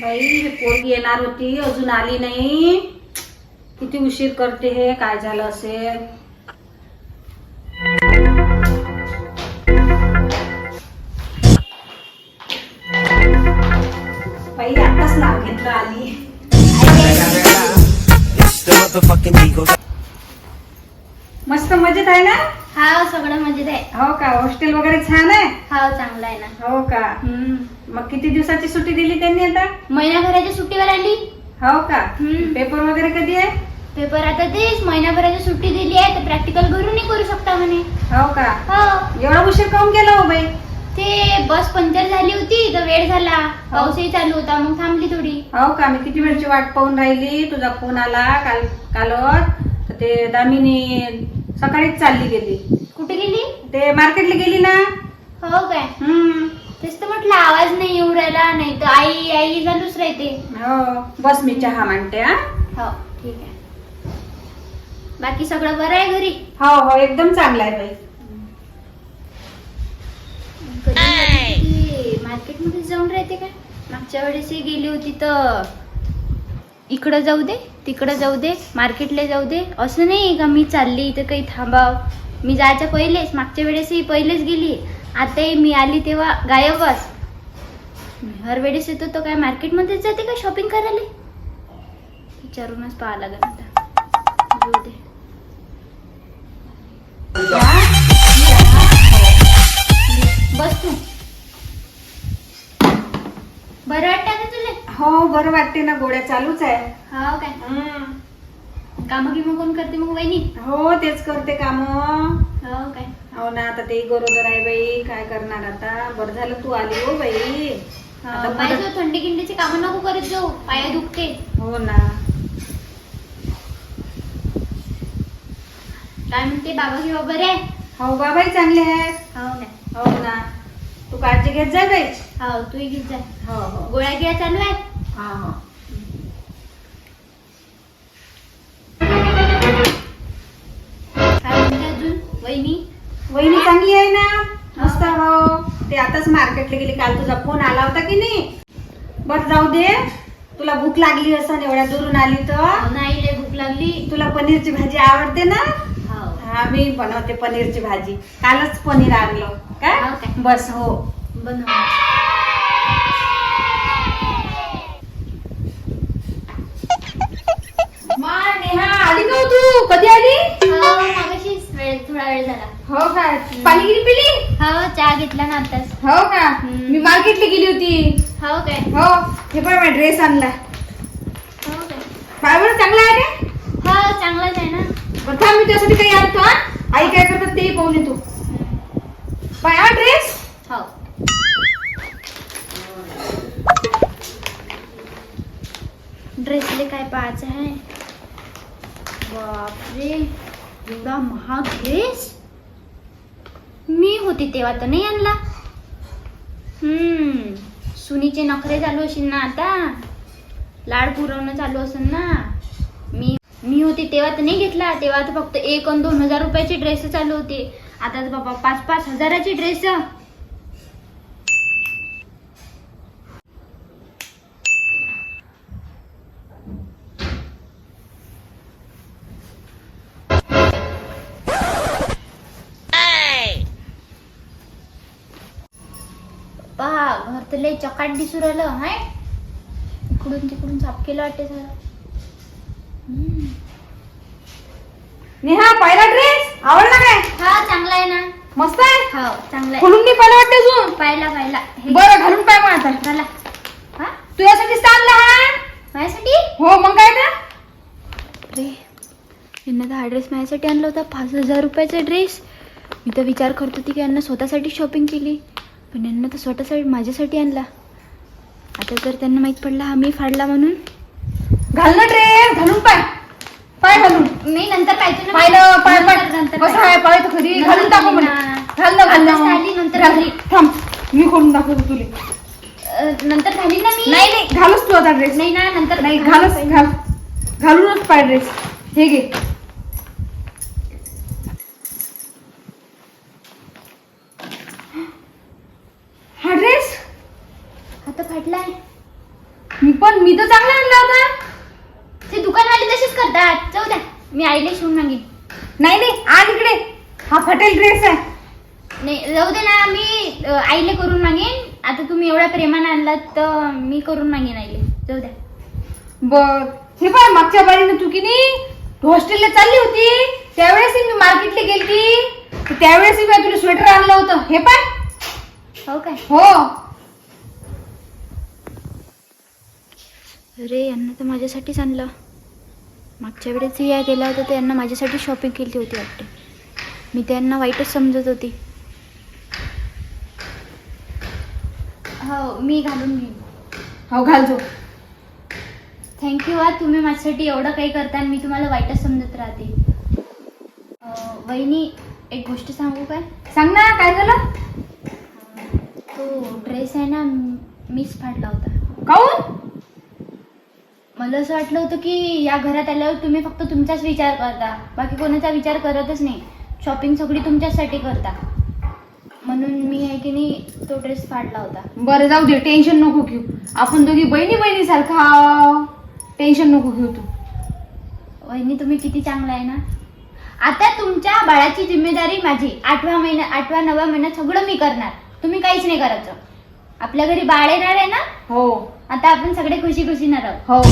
बाई ही पोरगी येणार होती अजून आली नाही. किती उशीर करते हे काय झालं असेल? बाई आताच नाव घेतलं आली. मस्त मजेत आहे ना? हा सगळं मजेत आहे. हो का? हॉस्टेल वगैरे छान आहे? हा चांगला आहे ना. हो का? मग किती दिवसाची सुट्टी दिली त्यांनी आता? महिनाभराच्या सुट्टीवर आली. हो का? हम्म. पेपर वगैरे कधी आहे? पेपर आता तेच महिनाभराची सुट्टी दिली आहे तर प्रॅक्टिकल घरूनही करू शकता म्हणे. हो का? हो. एवढा उशीर काऊन केला हो बाई? ते बस पंक्चर झाली होती तर वेळ झाला. पाऊसही चालू होता मग थांबली थोडी. हो का? मी किती वेळची वाट पाहून राहिली? तुझा फोन आला काल कालच. तर ते दामिनी सकाळीच चालली गेली. कुठे गेली? ते मार्केटला गेली ना. हो काय? हम्म. तेच तर म्हटलं आवाज नाही येऊ राहिला नाही तर आई आई चालूच राहते हो बस मी चहा मांडते हा. हो ठीक आहे. बाकी सगळं बरं आहे घरी? हो हो एकदम चांगला आहे बाई. मार्केटमध्ये जाऊन राहते काय? मागच्या वेळेसही गेली होती तर. इकडं जाऊ दे तिकडं जाऊ दे मार्केटला जाऊ दे. असं नाही का मी चालली इथं काही थांबाव? मी जायच्या पहिलेच मागच्या वेळेसही पहिलेच गेली. आताही मी आली तेव्हा गायबच. हर वेळेस येतो तो काय मार्केटमध्येच जाते का शॉपिंग करायला? विचारूनच पाहा लागेल आता. जाऊ दे. बस तू. बरं हो बरं वाटते ना गोळ्या चालूच आहे. हो काय? हम्म. काम गिम कोण करते मग वहिनी? हो तेच करते काम. हो काय? हो ना आता ते गरोदर आहे बाई काय करणार आता? बरं झालं तू आली हो बाई. आता हो, थंडी गिंडीची कामं नको करत जाऊ पाय दुखते. हो ना. काय म्हणते बाबा बरे आहे? हो बाबाही चांगले आहेत. हो काय? हो ना. तू काळजी घेत जाय बाई. हो तूही घेत जाय हो हो. गोळ्या गिळ्या चालू आहेत? हा हो वहिनी वहिनी चांगली आहे ना? मस्त हो ते आताच मार्केटला गेली काल तुझा फोन आला होता की नाही? बर जाऊ दे. तुला भूक लागली असं एवढ्या दुरून आली तर? हो, नाही लय भूक लागली. तुला पनीरची भाजी आवडते ना? हो. हा मी बनवते पनीरची भाजी. कालच पनीर आणलं. हो काय काय? बस हो. बनव नेहा आली का तू कधी आली? हो थोडा वेळ झाला. हो का? पाणी गिरी पिली? हो चहा घेतला ना आताच हो का. मी मार्केटला गेली होती. हो काय? हो हे पण मी ड्रेस आणला. हो काय? बरोबर चांगला आहे रे? हो चांगलाच आहे ना. बरं थांब मी त्यासाठी काही आणतो हा. आई काय करतात तेही पाहून येतो. हा ड्रेस? हो. ड्रेसले काय पाहायचं आहे? बापरे. एवढा महाग ड्रेस मी होती तेव्हा तर नाही आणला. हम्म सुनीचे नखरे चालू असेल ना आता. लाड पुरवणं चालू असेल ना. मी मी होती तेव्हा तर नाही घेतला. तेव्हा तर फक्त एक आणि दोन हजार रुपयाचे ड्रेस चालू होते. आता तर बाबा पाच पाच हजाराचे ड्रेस तर लय चकाट दिसू राहिलं हाय. इकडून तिकडून साफ केलं वाटते हम्म. नेहा पहिला ड्रेस आवडला काय? हा चांगला आहे ना. मस्त आहे? हो चांगला आहे. खोलून नाही पाहिलं वाटते अजून? पाहिला पाहिला. हे बरं घालून पाय मग आता. हा? तुझ्यासाठी आणला हा. माझ्यासाठी? हो मग काय तर? अरे यांना तर हा ड्रेस माझ्यासाठी आणला होता पाच हजार रुपयाचा ड्रेस मी तर विचार करत होती की यांना स्वतःसाठी शॉपिंग केली. पण यांना तर स्वतःसाठी माझ्यासाठी आणला. आता जर त्यांना माहीत पडला हा मी फाडला म्हणून. घाल ना ड्रेस घालून पाय. पाय घालून. मी नंतर पाहिजे ना पाहिलं पाय पाय. नंतर-. आहे पाय. तर नंतर घालून ना. घाल ना घाल ना. आली, नंतर घाल. थांब. मी खोलून दाखवतो तुले. अं, नंतर घालीन ना मी? नाही नाही. घालूच तू आता ड्रेस नाही ना नंतर नाही घालच घाल. घालूनच पाय ड्रेस हे घे. फाटलाय मी पण मी तर चांगला आणला होता. ते दुकानवाले तसेच करतात. जाऊ द्या मी आईला शिवून मागेन नाही नाही आण इकडे. हा फटेल ड्रेस आहे. नाही जाऊ दे ना मी अ, आईला करून मागेन. आता तुम्ही एवढ्या प्रेमाने आणलात तर मी करून मागेन आईले. जाऊ द्या. बर. हे पाय मागच्या बारीनं तू की नाही हॉस्टेलला चालली होती. त्यावेळेस मी मार्केटला गेलती. त्यावेळेस मी तुला स्वेटर आणलं होतं. हे पाय हो काय? हो. अरे यांना तर माझ्यासाठीच आणलं. मागच्या वेळेस या गेला होता तर यांना माझ्यासाठी शॉपिंग केली होती वाटते. मी त्यांना वाईटच समजत होती. हो मी घालून घेईन. हो घालतो थँक्यू हा. तुम्ही माझ्यासाठी एवढं काही करता आणि मी तुम्हाला वाईटच समजत राहते. अं, वहिनी एक गोष्ट सांगू काय? सांग ना काय झालं? तो ड्रेस आहे ना मीच फाडला होता. काऊन? मला असं वाटलं होतं की या घरात आल्यावर तुम्ही फक्त तुमचाच विचार करता. बाकी कोणाचा विचार करतच नाही. शॉपिंग सगळी तुमच्याचसाठी करता. म्हणून मी आहे की नाही तो ड्रेस फाडला होता. बरं जाऊ दे टेन्शन नको घेऊ. आपण दोघी बहिणी बहिणी सारखा टेन्शन नको घेऊ तू. वहिनी तुम्ही किती चांगला आहे ना? आता तुमच्या बाळाची जिम्मेदारी माझी. आठव्या महिन्या आठव्या नवव्या महिन्यात सगळं मी करणार. तुम्ही काहीच नाही करायचं. आपल्या घरी बाळ येणार आहे ना? हो. आता आपण सगळे खुशी खुशीनं राहू. हो.